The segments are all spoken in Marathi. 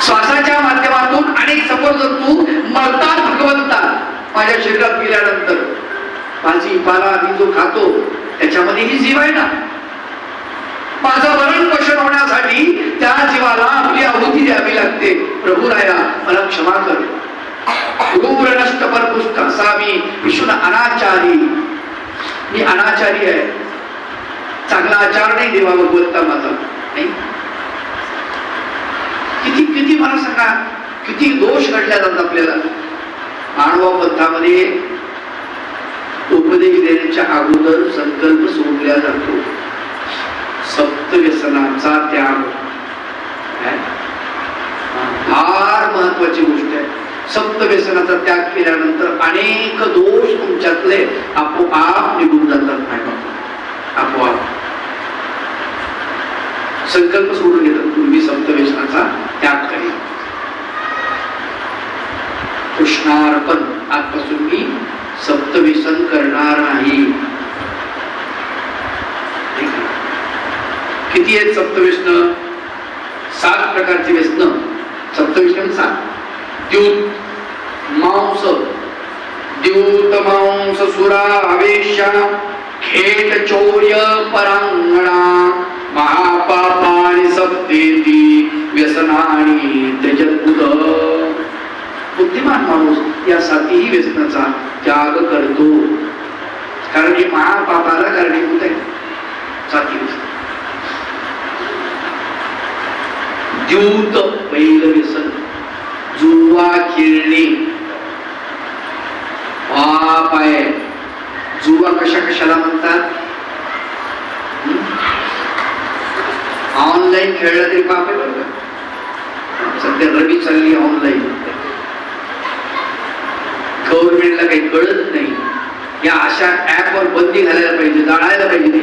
श्वासाच्या माध्यमातून अनेक तू मरतात भगवंता माझ्या शरीरात गेल्यानंतर. भाजी पाला मी जो खातो त्याच्यामध्ये ही जीव आहे ना? माझं वरण पोषण होण्यासाठी त्या जीवाला आपली आहुती द्यावी लागते. प्रभू राया मला क्षमा कर. क्रूर पर परपुष्ट असा मी विष्णू अनाचारी. मी अनाचारी आहे. चांगला आचार नाही देवा भगवंता माझा. नाही? किती किती मला सांगा. किती दोष घडल्या जातात आपल्याला. मानवा पंथामध्ये उपदेश देण्याच्या अगोदर संकल्प सोडल्या जातो. सप्तव्यसनाचा त्याग. फार महत्वाची गोष्ट आहे. सप्तव्यसनाचा त्याग केल्यानंतर अनेक दोष तुमच्यातले आपोआप निघून जातात आपोआप. संकल्प सोडून घेतात तुम्ही सप्तव्यसनाचा त्याग कृष्णार्पण. आजपासून मी सप्तव्यसन करणार नाही किती आहेत सप्तव्यसन सात प्रकारची व्यसन. सप्तव्यसन सात. द्यूत मांस. द्यूत मांस सुरा आवेश खेट चौर्य परांगणा महापापानि सप्तेती आणि त्याच्यात त्यजत्पुत बुद्धिमान माणूस या सातीही व्यसनाचा त्याग करतो. कारण हे महापापाला कारणीभूत आहे साती व्यसन द्यूत पहिलं व्यसन जुवा खेळणे. पाप आहे. जुवा कशा कशाला म्हणतात? ऑनलाईन खेळलं तरी पाप आहे बरं का? सध्या रवी चालली ऑनलाईन गव्हर्नमेंटला काही कळत नाही. या अशा ऍपवर बंदी घालायला पाहिजे जाळायला पाहिजे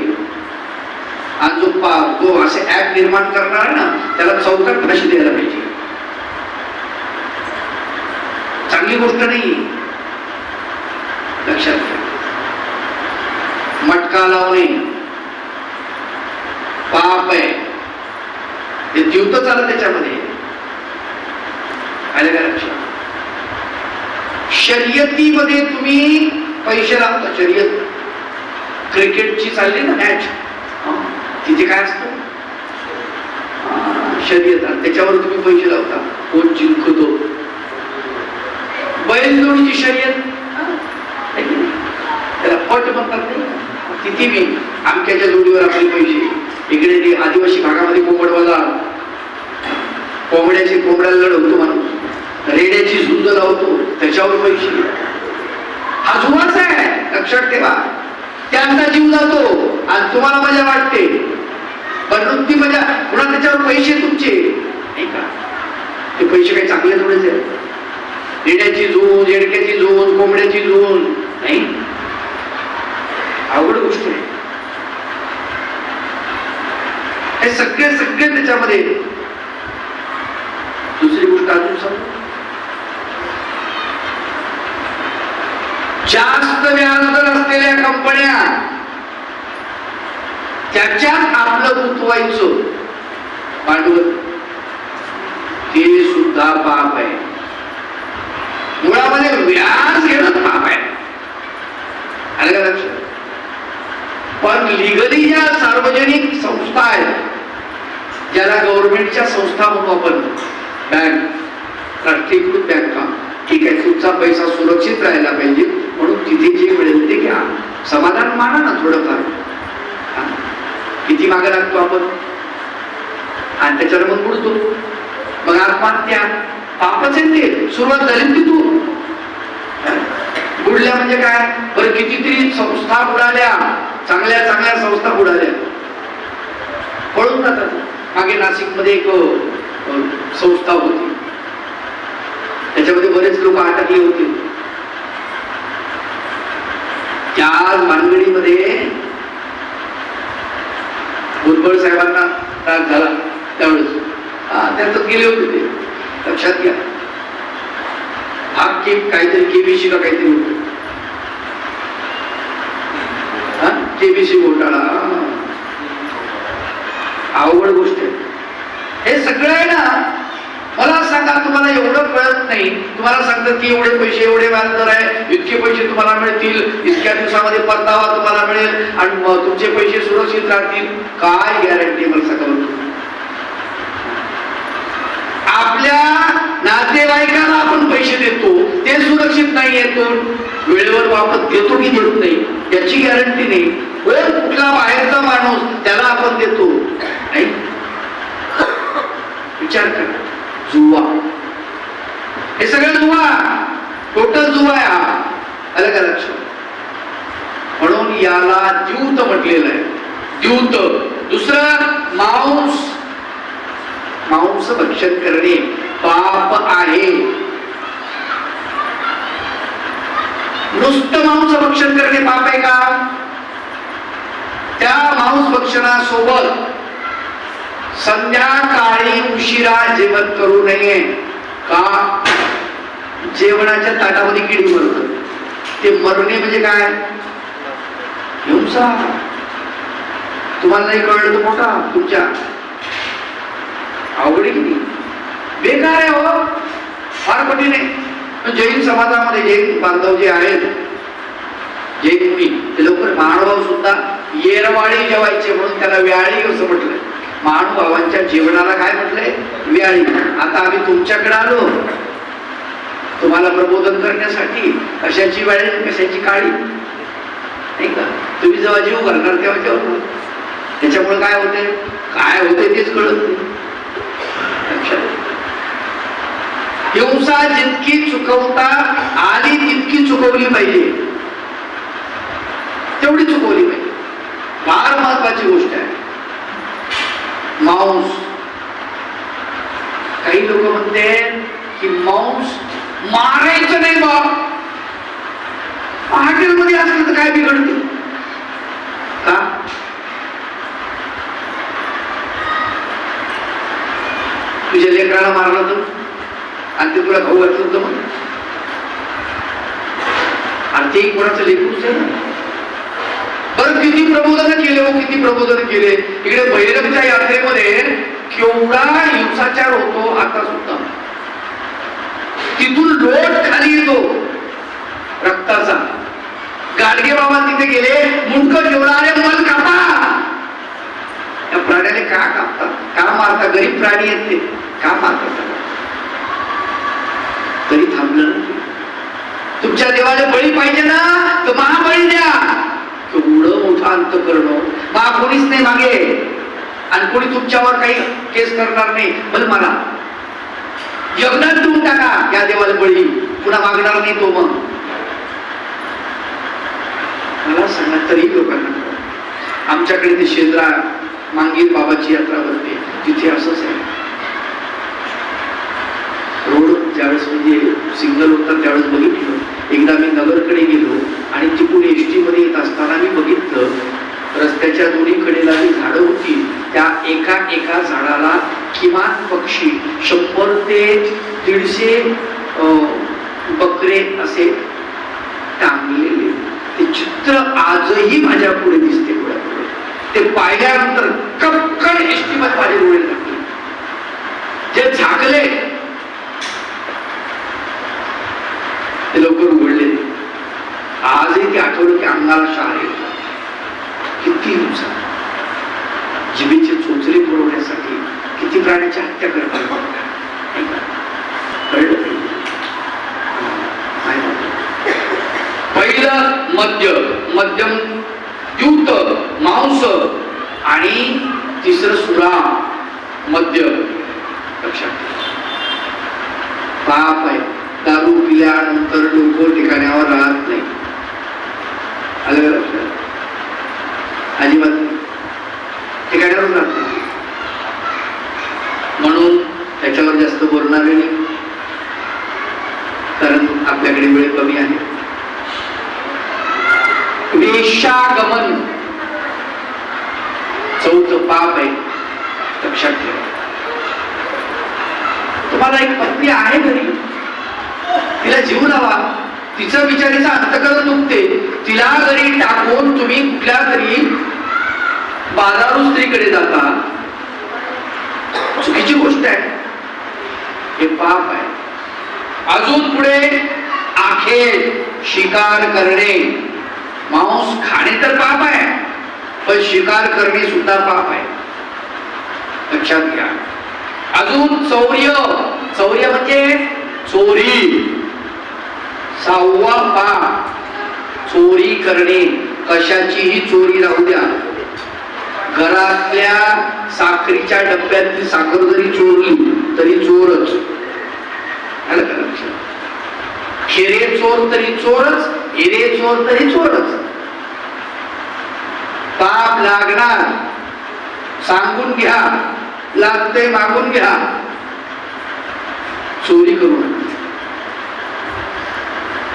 आणि जो पा जो असे ऍप निर्माण करणार आहे ना त्याला चौकट फाशी द्यायला पाहिजे. चांगली गोष्ट नाही लक्षात घ्या मटका लावणे. पाप आहे. ते जीवत आलं त्याच्यामध्ये. आले का लक्षात शर्यतीमध्ये तुम्ही पैसे लागता शर्यत. क्रिकेटची चालली ना मॅच तिथे काय असतं? शर्यत. त्याच्यावर तुम्ही पैसे लावता. कोण जिंकतो? बैलजोडीची शर्यत. त्याला पट म्हणतात नाही तिथे मी आमक्याच्या जोडीवर आपले पैसे. इकडे आदिवासी भागामध्ये कोंबड बाजार कोंबड्याची कोंबड्याला लढवतो म्हणून. रेड्याची झुंज लावतो त्याच्यावर पैसे. हा जुवाच आहे लक्षात ठेवा. त्यांचा जीव जातो आणि तुम्हाला मजा वाटते. पण नुकती मजा पुन्हा त्याच्यावर पैसे तुमचे. नाही का? ते पैसे काही चांगले थोडेच आहेत. रेड्याची झूंज येडक्याची झूंज कोंबड्याची झूंज नाही? अवघड गोष्ट आहे. हे सगळे सगळे त्याच्यामध्ये. दुसरी गोष्ट अजून सांगू? जास्त व्याजदर असलेल्या कंपन्या त्याच्यात आपलं गुंतवायचं. भांडवल ते सुद्धा पाप आहे. मुळामध्ये व्याज घेणं पाप आहे. आलं का लक्षात पण लिगली ज्या सार्वजनिक संस्था आहेत ज्याला गव्हर्नमेंटच्या संस्था म्हणू आपण बँक राष्ट्रीयकृत बँका ठीक आहे तुमचा पैसा सुरक्षित राहायला पाहिजे. म्हणून तिथे जे मिळेल ते घ्या. समाधान माना ना थोडंफार. किती मागे लागतो आपण? आणि त्याच्यावर मग बुडतो. मग आत्महत्या पापच आहे ते. सुरुवात झाली तिथून. बुडल्या म्हणजे काय? बरं कितीतरी संस्था बुडाल्या. चांगल्या चांगल्या संस्था बुडाल्या. पळून जातात. मागे नाशिकमध्ये एक संस्था होती. त्याच्यामध्ये बरेच लोक अटकले होते. त्या मानगडीमध्ये भुजबळ साहेबांना त्रास झाला त्यावेळेस. हा गेले होते ते. लक्षात घ्या. हा के काहीतरी केबीसी का काहीतरी होतं. हा केबीसी घोटाळा. अवघड गोष्ट आहे. हे सगळं आहे ना मला सांगा तुम्हाला एवढं कळत नाही. तुम्हाला सांगतात की एवढे पैसे एवढे व्याजदर आहे इतके पैसे तुम्हाला मिळतील इतक्या दिवसामध्ये परतावा तुम्हाला मिळेल आणि तुमचे पैसे सुरक्षित राहतील. काय गॅरंटी मला सांगा आपल्या नातेवाईकाला आपण पैसे देतो ते सुरक्षित नाही येतो वेळेवर वापस देतो की देत नाही? याची गॅरंटी नाही. कोण कुठला बाहेरचा माणूस त्याला आपण देतो. नाही. विचार करा. जुवा. हे सगळं जुवा. टोटल जुवा आहे हा. आलं का लक्षात म्हणून याला द्यूत म्हटलेलं आहे. द्यूत दुसरं मांस. मांस भक्षण करणे पाप आहे. नुसतं मांस भक्षण करणे पाप आहे का? त्या मांस भक्षणासोबत संध्याकाळी उशिरा जेवण करू नये. का? जेवणाच्या ताटामध्ये किडी मरत. ते मरणे म्हणजे काय? हिंसा तुम्हाला नाही कळलं तर मोठा तुमच्या. आवडी बेकार आहे हो. फार कठीण आहे. जैन समाजामध्ये जैन बांधव जे आहेत. जैन मुनी. ते लवकर महानुभाव सुद्धा येरवाळी जेवायचे म्हणून त्याला व्याळी असं म्हटलंय. महानुभावांच्या जीवनाला काय म्हटलंय? व्याळी. आता आम्ही तुमच्याकडे आलो. तुम्हाला प्रबोधन करण्यासाठी कशाची वेळ कशाची काळी? नाही का? तुम्ही जेव्हा जीव घालणार तेव्हा जेव्हा त्याच्यामुळे काय होते? काय होते तेच कळत हिंसा जितकी चुकवता आली तितकी चुकवली पाहिजे. तेवढी चुकवली पाहिजे. फार महत्वाची गोष्ट आहे. मांस. काही लोक म्हणते की मांस मारायचं नाही बा हॉटेलमध्ये असलं तर काय बिघडते? का? तुझ्या लेकराला मारलं तर? आणि ते तुला खाऊ घातलं होतं मग? आणि ते कोणाचं लेकरूच आहे ना? किती प्रबोधन केले हो किती प्रबोधन केले? इकडे भैरवच्या यात्रेमध्ये केवढा हिंसाचार होतो आता सुद्धा. तिथून लोट खाली येतो रक्ताचा. गाडगे बाबा तिथे गेले मुंडक जेवणारे मन कापा. या प्राण्याने का कापतात? का मारतात? गरीब प्राणी येते का मारतात? तरी थांबलं तुमच्या देवाला बळी पाहिजे ना तर महाबळी द्या. केवढं मोठं करणं. बा कोणीच नाही मागे. आणि कोणी तुमच्यावर काही केस करणार नाही. बल मला. यज्ञात देऊन टाका या देवाला बळी. पुन्हा मागणार नाही तो मग. मला सांगा तरी लोकांना. आमच्याकडे ते शेंद्रा मांगीर बाबाची यात्रा भरते तिथे असंच आहे. रोड ज्यावेळेस म्हणजे सिग्नल होता त्यावेळेस बघितलं. एकदा मी नगरकडे गेलो आणि तिकडून एस टीमध्ये येत असताना मी बघितलं रस्त्याच्या दोन्ही कडेला जी झाडं होती त्या एका एका झाडाला किमान पक्षी शंभर ते दीडशे बकरे असे टांगलेले. ते चित्र आजही माझ्या पुढे दिसते डोळ्यापुढे ते पाहिल्यानंतर कपकड एस टीमध्ये माझे डोळे लागले जे झाकले ते लवकर उघडले आजही ते आठवलं की अंगाला शार येतो किती नुकसान जिभेचे चोचले पुरवण्यासाठी किती प्राण्याची हत्या करतात नाही का? कळलं पाहिजे. नाही का? पहिलं मद्य मध्यम युक्त मांस आणि तिसरं सुरा मद्य लक्षात ठेवा. पाप आहे दारू पिल्यानंतर लोक ठिकाण्यावर राहत नाही आलं का लक्षात अजिबात नाही. ठिकाण्यावर राहत नाही म्हणून त्याच्यावर जास्त बोलणारे नाही कारण आपल्याकडे वेळ कमी आहे. वेशागमन चौथ पाप आहे. लक्षात ठेवा. तुम्हाला एक पत्नी आहे घरी. तिला जीव लावा. तिचं विचारीचं अंतकरण दुखते. तिला घरी टाकून तुम्ही कुठल्या तरी बाजारू स्त्रीकडे जाता. चुकीची गोष्ट आहे. हे पाप आहे. अजून पुढे अखेर शिकार करणे. मांस खाणे तर पाप आहे पण शिकार करणे सुद्धा पाप आहे. लक्षात घ्या. अजून चौर्य. चौर्य म्हणजे चोरी. सहावा पाप चोरी करणे. कशाचीही चोरी राहू द्या. घरातल्या साखरीच्या डब्यातली साखर जरी चोरली तरी चोरच आलं का लक्षात? हिरे चोर तरी चोरच हिरे चोर तरी चोरच. पाप लागणार सांगून घ्या लागते मागून घ्या. चोरी करू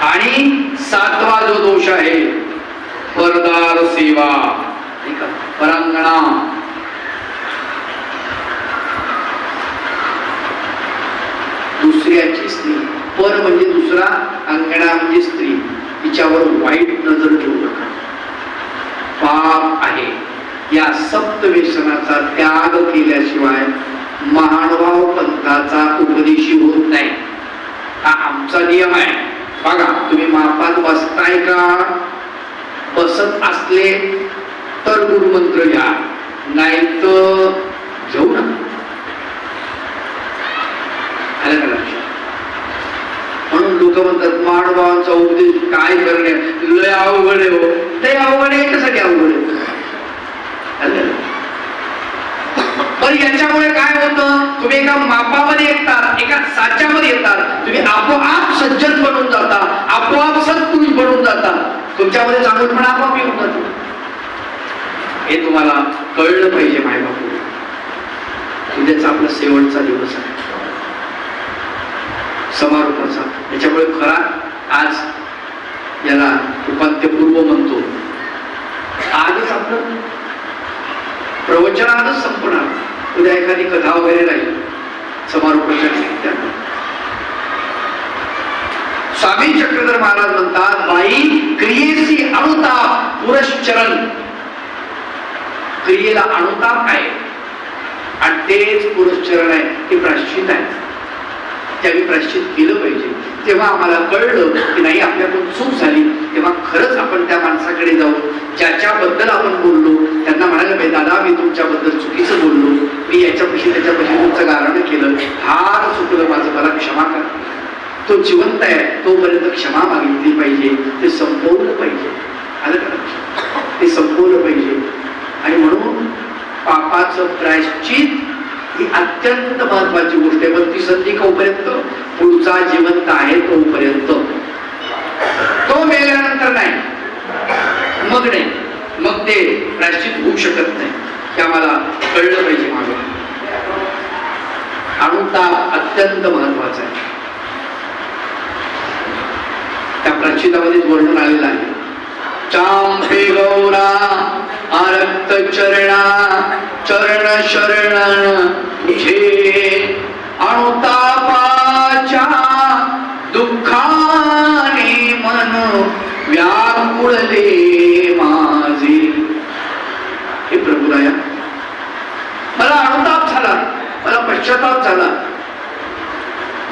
आणि सातवा जो दोष आहे परदार सेवा परांगणा दुसऱ्याची स्त्री पर म्हणजे दुसरा अंगणा म्हणजे स्त्री. तिच्यावर वाईट नजर ठेवू नका. पाप आहे. या सप्त व्यसनाचा त्याग केल्याशिवाय महानुभाव पंथाचा उपदेशी होत नाही. हा आमचा नियम आहे. बघा तुम्ही महापात बसताय का? बसत असले तर गुरुमंत्र घ्या. नाही तर जाऊ नका आलं का लक्षात? म्हणून लोक म्हणतात मानवाचा उपदेश काय करणे? लय अवघड आहे हो. ते अवघड आहे कशासाठी अवघड आहे? पण याच्यामुळे काय होतं? तुम्ही एका मापामध्ये येतात एका साच्यामध्ये येतात. तुम्ही आपोआप सज्जन बनून जाता आपोआप सत्पुरुष बनून जाता. तुमच्यामध्ये चांगलपणा आपोआप येऊन जातो. हे तुम्हाला कळलं पाहिजे मायबापू. उद्याचा आपला शेवटचा दिवस आहे. समारोपाचा. याच्यामुळे खरा आज याला उपांत्यपूर्व म्हणतो. आजच आपलं प्रवचन आजच संपणार. उद्या एखादी कथा वगैरे राहील. समारोपाच्या निमित्तानं. स्वामी चक्रधर महाराज म्हणतात बाई क्रियेची अनुताप पुरश्चरण. क्रियेला अनुताप आहे. आणि तेच पुरश्चरण आहे ते प्राश्चित आहे. ते आम्ही प्राश्चित केलं पाहिजे. तेव्हा आम्हाला कळलं की नाही आपल्याकडून चूक झाली. तेव्हा खरंच आपण त्या माणसाकडे जाऊ ज्याच्याबद्दल आपण बोललो त्यांना म्हणायला पाहिजे दादा मी तुमच्याबद्दल चुकीचं बोललो. मी याच्यापाशी त्याच्यापाशी तुमचं गारण केलं. फार चुकलं माझं. मला क्षमा करा. तो जिवंत आहे. तोपर्यंत क्षमा मागितली पाहिजे. ते संपवलं पाहिजे. आलं का ते संपवलं पाहिजे. आणि म्हणून पापाचं प्रायश्चित ही अत्यंत महत्वाची गोष्ट आहे. पण ती संधी कोपर्यंत? पुढचा जिवंत आहे तोपर्यंत. तो मेल्यानंतर नाही. मग नाही. मग ते प्रायश्चित होऊ शकत नाही. हे आम्हाला कळलं पाहिजे मागं. अणुता अत्यंत महत्त्वाचा आहे. त्या प्राचितामध्येच वर्णन आलेलं आहे. चांपे गौरा आरक्त चरणा चरण शरण तुझे अनुतापाच्या दुःखाने मन व्याकुळले माझे. हे प्रभुराया मला अनुताप झाला मला पश्चाताप झाला.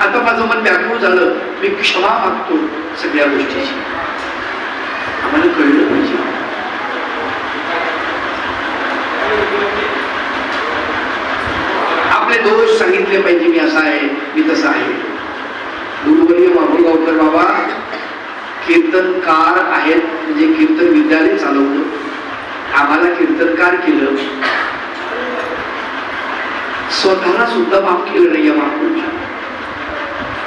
आता माझं मन व्याकुळ झालं मी क्षमा मागतो सगळ्या गोष्टीची. आम्हाला कळलं पाहिजे आपले दोष सांगितले पाहिजे मी असा आहे मी तसा आहे. गुरुवर्य माहुगावकर बाबा कीर्तनकार आहेत म्हणजे कीर्तन विद्यालय चालवलं आम्हाला कीर्तनकार केलं. स्वतःला सुद्धा माफ केलं नाही या महापुरुषाने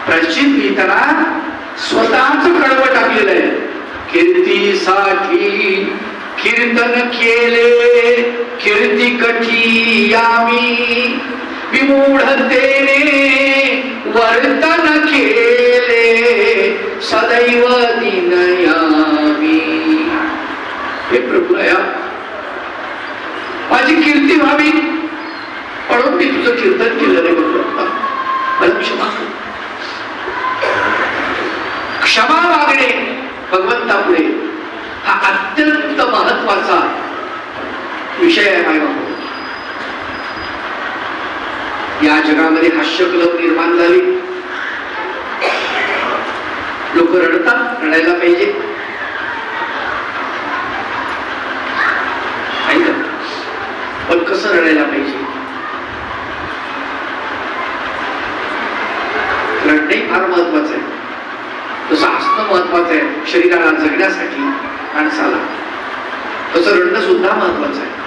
प्रायश्चित लिहिताना स्वतःच कडवं टाकलेलं आहे. कीर्तीसाठी कीर्तन केले कीर्ती कठी यामी विमूढतेने वर्तन केले सदैव दिनयामी हे प्रभूया माझी कीर्ती व्हावी. म्हणून मी तुझं कीर्तन केलं रे भगवंता क्षमा क्षमा मागणे भगवंतापुढे हा अत्यंत महत्त्वाचा विषय आहे माय या जगामध्ये हास्य क्लब निर्माण झाली. लोक रडतात रडायला पाहिजे. पण कसं रडायला पाहिजे? रडणे फार महत्वाचं आहे. तसं हसणं महत्वाचं आहे. शरीराला जगण्यासाठी माणसाला. तसं रडणं सुद्धा महत्वाचं आहे.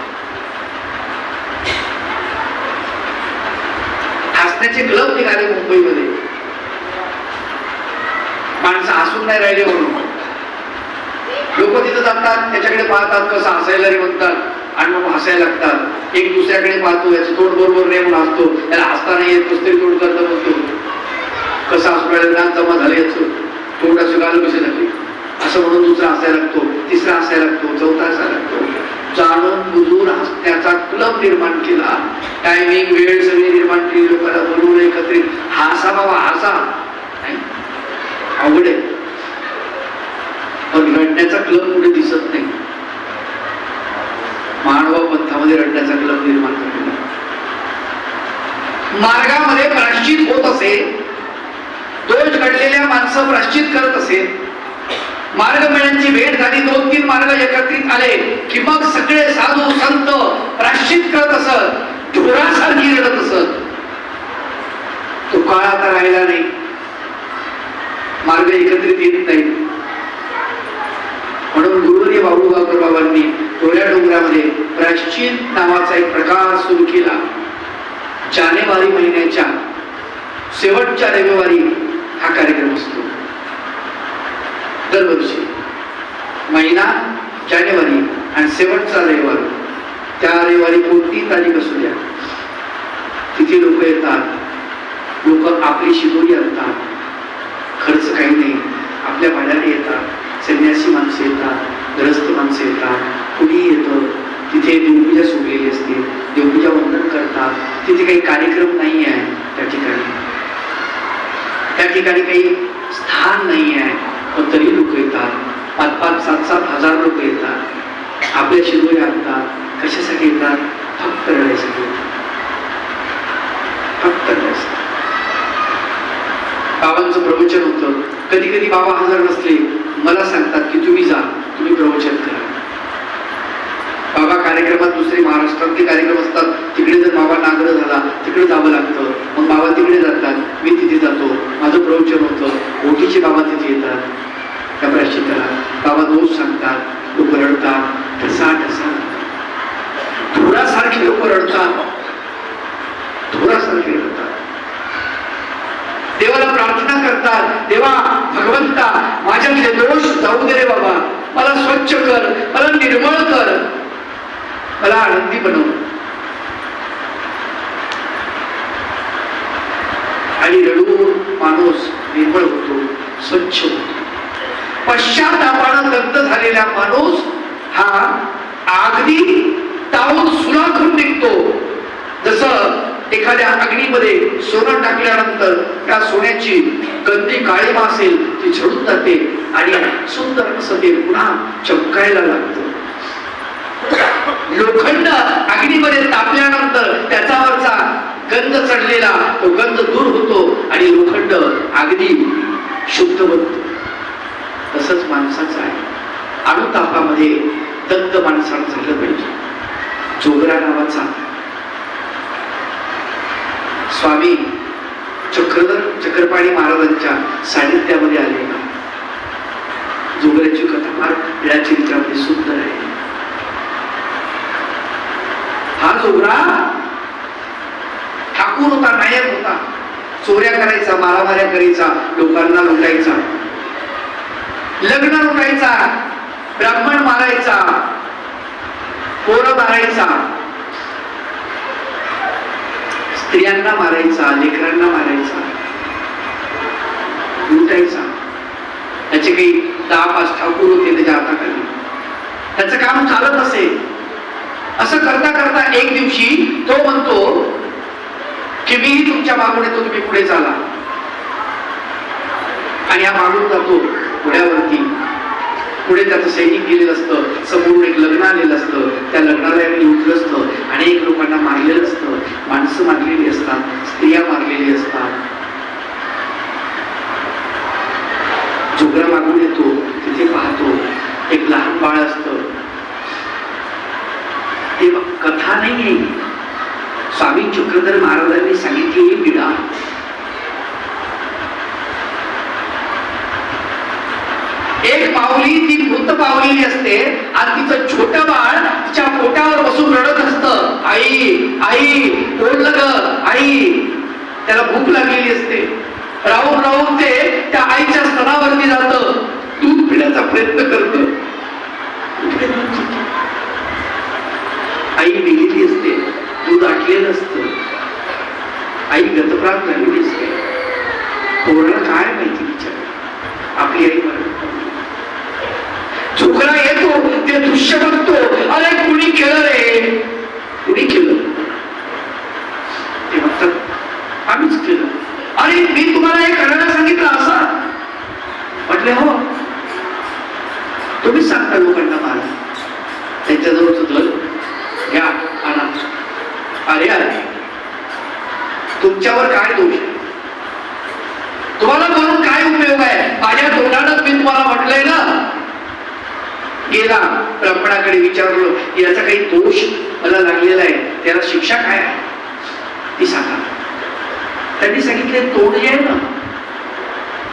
त्याचे क्लब निघाले मुंबईमध्ये. माणसं हसून नाही राहिले म्हणून. लोक तिथं जातात त्याच्याकडे पाहतात कसं हसायला रे म्हणतात आणि मग हसायला लागतात. एक दुसऱ्याकडे पाहतो याचं तोंड बरोबर नाही म्हणून हसतो. त्याला हसता नाही येत कसं तोंड करतं म्हणतो कसं हसू राहिलं नाक जमा झालं याचं. तोंड असं गाल कसे झाले? असं म्हणून दुसरा हसायला लागतो तिसरा हसायला लागतो चौथा हसायला लागतो. त्याचा क्लब निर्माण केला. टायमिंग वेळ सगळी निर्माण केली. लोकांना बोलवून एकत्रित. हासा बाबा हासा. नाही. अवघड आहे. पण रडण्याचा क्लब कुठे दिसत नाही. मानव पंथामध्ये रडण्याचा क्लब निर्माण केला मार्गामध्ये प्राश्चित होत असेल दोष घडलेल्या माणसं प्राश्चित करत असेल मार्ग मेळ्यांची भेट झाली दोन तीन मार्ग एकत्रित आले की मग सगळे साधू संत प्राश्चित करत असत ढोरासारखी रडत असत. तो काळ आता राहिला नाही. मार्ग एकत्रित येत नाही. म्हणून गुरुवर्य बाबूगावकर बाबांनी डोळ्या डोंगरामध्ये प्राश्चित नावाचा एक प्रकार सुरू केला. जानेवारी महिन्याच्या शेवटच्या रविवारी हा कार्यक्रम असतो. दरवर्षी. महिना जानेवारी आणि शेवटचा रविवार. त्या रविवारी कोणती तारीख असू द्या. तिथे लोक येतात. लोक आपली शिदोरी आणतात. खर्च काही नाही. आपल्या भाड्याने येतात. संन्यासी माणसं येतात. ग्रस्त माणसं येतात. कुणीही येतं. तिथे देवपूजा सोडलेली असते. देवपूजा वंदन करतात. तिथे काही कार्यक्रम नाही आहे त्या ठिकाणी. त्या ठिकाणी काही स्थान नाही आहे. पण तरी लोक येतात पाच पाच सात सात हजार लोक येतात. आपल्या शिदोरी आणतात कशासाठी येतात? फक्त रडायसाठी फक्त रडायसाठी. बाबांचं प्रवचन होतं. कधी कधी बाबा हजर नसले. मला सांगतात की तुम्ही जा तुम्ही प्रवचन करा. बाबा कार्यक्रमात दुसरे महाराष्ट्रातले कार्यक्रम असतात. तिकडे जर बाबा नागर झाला तिकडे जावं लागतं. मग बाबा तिकडे जातात. मी तिथे जातो. माझं प्रवचन होतं. ओटीचे बाबा तिथे येतात. त्या प्राश्चिताला बाबा दोष सांगतात लोक रडतात ठसा ठसा धुरासारखे लोक रडतात. धुरासारखे रडतात देवाला प्रार्थना करतात देवा भगवंता माझ्यातले दोष जाऊ दे रे बाबा. मला स्वच्छ कर मला निर्मळ कर. मला आनंदी बनव. आणि रडू माणूस निर्मळ होतो स्वच्छ होतो पश्चातापानं दग्ध झालेला माणूस हा अगदी तावून सुलाखून निघतो. जसं एखाद्या अग्नीमध्ये सोनं टाकल्यानंतर त्या सोन्याची गंदी काळीमा असेल ती झडून जाते आणि सुंदर असं ते पुन्हा चमकायला लागतं. लोखंड अग्नीमध्ये तापल्यानंतर त्याच्यावरचा गंध चढलेला तो गंध दूर होतो आणि लोखंड अगदी शुद्ध बनतो. तसंच माणसाचं आहे. अनुतापामध्ये दत्त माणसानं झालं पाहिजे. जोगरा नावाचा. स्वामी चक्रधर चक्रपाणी महाराजांच्या सानिध्यामध्ये आलेला जोगऱ्याची कथा फार या चरित्रामध्ये सुंदर आहे. हा जोगरा ठाकूर होता नायक होता. चोऱ्या करायचा मारामाऱ्या करायचा लोकांना लुटायचा. लग्न लुटायचा. ब्राह्मण मारायचा पोरं मारायचा स्त्रियांना मारायचा लेकरांना मारायचा लुटायचा. त्याचे काही दहा पाच ठाकूर होते त्याच्या हाताखाली. त्याचं काम चालत असे. असं करता करता एक दिवशी तो म्हणतो की मीही तुमच्या मागून येतो तुम्ही पुढे चाला. आणि हा मागून जातो पुढ्यावरती घोड्यावरती पुढे त्याचं सैनिक गेलेलं असतं समोरून एक लग्न आलेलं असतं त्या लग्नाला एक उठलं असतं अनेक लोकांना मारलेलं असतं माणसं मारलेली असतात स्त्रिया मारलेली असतात झोगरा मागून येतो तिथे पाहतो एक लहान बाळ असतं ते बघ, कथा नाहीये स्वामी चक्रधर महाराजांनी सांगितलेली विडा एक पावली ती मृत पावलेली असते आणि तिचं छोट बाळ तिच्या पोटावर बसून रडत असतं आई आई ओढलं ग आई त्याला भूक लागलेली असते राहून राहून ते त्या आईच्या स्तनावरती जात दूध पिण्याचा प्रयत्न करत आई दिलेली असते. दूध आटलेलं असतं. आई गतप्रात झालेली असते पोराला काय माहिती विचार आपली आई मला छोकरा येतो ते दृश्य बघतो अरे कुणी केलं रे कुणी केलं ते म्हणतात आम्हीच केलं अरे मी तुम्हाला हे करायला सांगितलं असं म्हटले हो तुम्हीच सांगता लोकांना मला त्यांच्याजवळचं दल घ्या आणा अरे अरे तुमच्यावर काय दोष? तुम्हाला करून काय उपयोग आहे? माझ्या तोंडानच मी तुम्हाला म्हटलंय ना? गेला ब्राह्मणाकडे विचारलो याचा काही दोष मला लागलेला आहे. त्याला शिक्षा काय आहे? ती सांगा. त्यांनी सांगितले तोंड जे आहे ना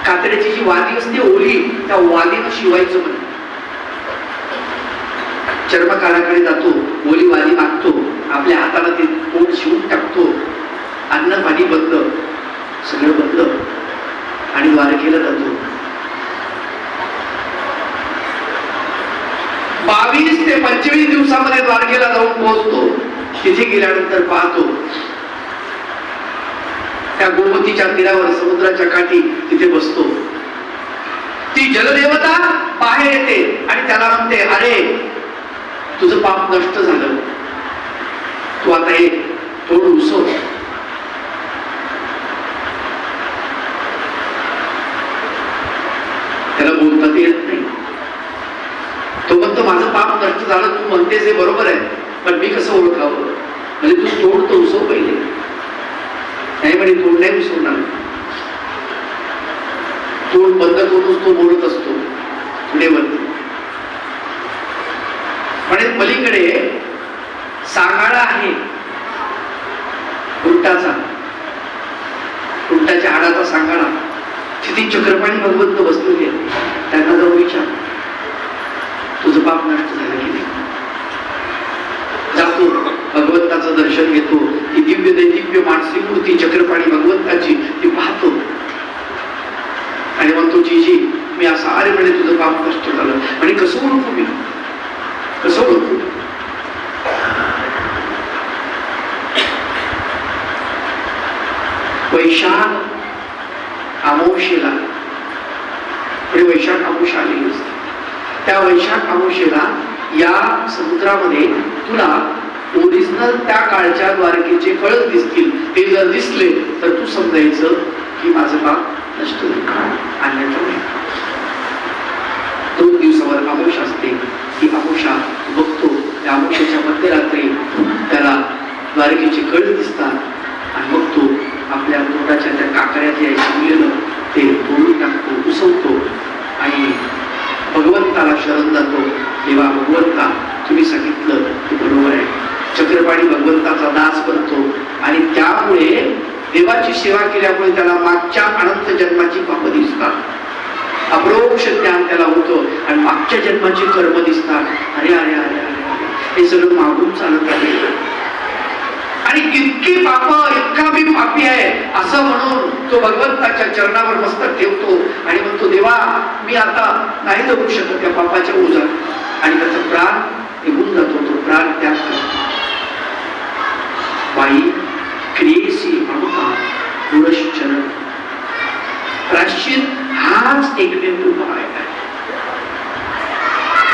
कातड्याची जी वादी असते ओली त्या वादीनं शिवायचं म्हणे. चर्मकाराकडे जातो ओली वादी मागतो आपल्या हाताला ते पोट शिवून टाकतो. अन्न पाणी बंद. सगळं बंद. आणि द्वारकेला जातो. बावीस ते पंचवीस दिवसामध्ये द्वारकेला जाऊन पोहोचतो. तिथे गेल्यानंतर पाहतो त्या गोमतीच्या तीरावर समुद्राच्या काठी तिथे बसतो. ती जलदेवता बाहेर येते आणि त्याला म्हणते अरे तुझं पाप नष्ट झालं. तू आता एक थोडं उसव त्याला बोलता येत नाही. तो म्हणतो माझं पाप नष्ट झालं तू म्हणतेस हे बरोबर आहे पण मी कसं ओळखावं? म्हणजे तू तोड तो उसव पहिले. नाही म्हणे तोड नाही उसवणार. तोड बंद करूनच तो बोलत असतो पुढे बंद म्हणे पलीकडे सांगाळा आहे उंटाचा उंटाच्या हाडाचा सांगाळा. तिथे चक्रपाणी भगवंत बसलेले त्यांना जाऊन विचार. तुझं पाप नष्ट झालं की नाही? जातो. भगवंताचं दर्शन घेतो. ती दिव्य दिव्य मानसी मूर्ती चक्रपाणी भगवंताची ती पाहतो. आणि म्हणतो जीजी मी असं आरे म्हणे तुझं पाप नष्ट झालं. आणि कसं ओळखू मी? कसं ओळखू वैशाख पुढे वैशाख अमावशा आलेली असते त्या वैशाख अमावशेला या समुद्रामध्ये तुला ओरिजिनल त्या काळच्या द्वारकेचे कळस दिसतील ते जर दिसले तर तू समजायचं की माझं पाप नष्ट आणण्याचा दोन दिवसावर अमावशा असते. ती अमावशा बघतो. त्या अमावशेच्या मध्यरात्री त्याला द्वारकेचे कळ दिसतात आणि बघतो आपल्या तोंडाच्या त्या काकड्यात या शिवलेलं ते तोडून टाकतो उसवतो आणि भगवंताला शरण जातो. तेव्हा भगवंता तुम्ही सांगितलं ते बरोबर आहे. चक्रपाणी भगवंताचा दास बनतो. आणि त्यामुळे देवाची सेवा केल्यामुळे त्याला मागच्या अनंत जन्माची पाप दिसतात. अप्रोक्ष ज्ञान त्याला होतं. आणि मागच्या जन्माची कर्म दिसतात. अरे अरे अरे अरे. हे सगळं मागून चालत आहे. आणि इतकी पाप इतका मी पापी आहे. असं म्हणून तो भगवंताच्या चरणावर मस्तक ठेवतो. आणि म्हणतो देवा मी आता नाही जगू शकत त्या पापाच्या ओझात आणि त्याचा प्राण निघून जातो तो प्राण त्याग करतो. बाई क्रियेसी अणुका प्राश्चित हाच एकमेव उपाय आहे.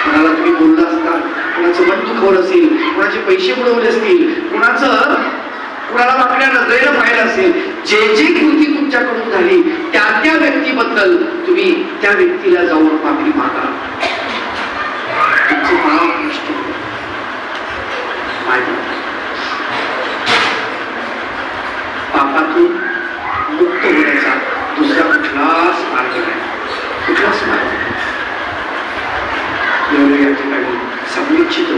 कोणाला तुम्ही बोलला असता कोणाचं मन दुखवलं असेल कोणाचे पैसे बुडवले असतील कोणाचं कुणाला आपल्या नजरेनं पाहिलं असेल जे जी कृती तुमच्याकडून झाली त्या त्या व्यक्तीबद्दल तुम्ही त्या व्यक्तीला जाऊन मागणी मागा. तुमचं पापातून मुक्त होण्याचा दुसरा कुठलाच मार्ग नाही. कुठलाच मार्ग या ठिकाणी सांगू इच्छितो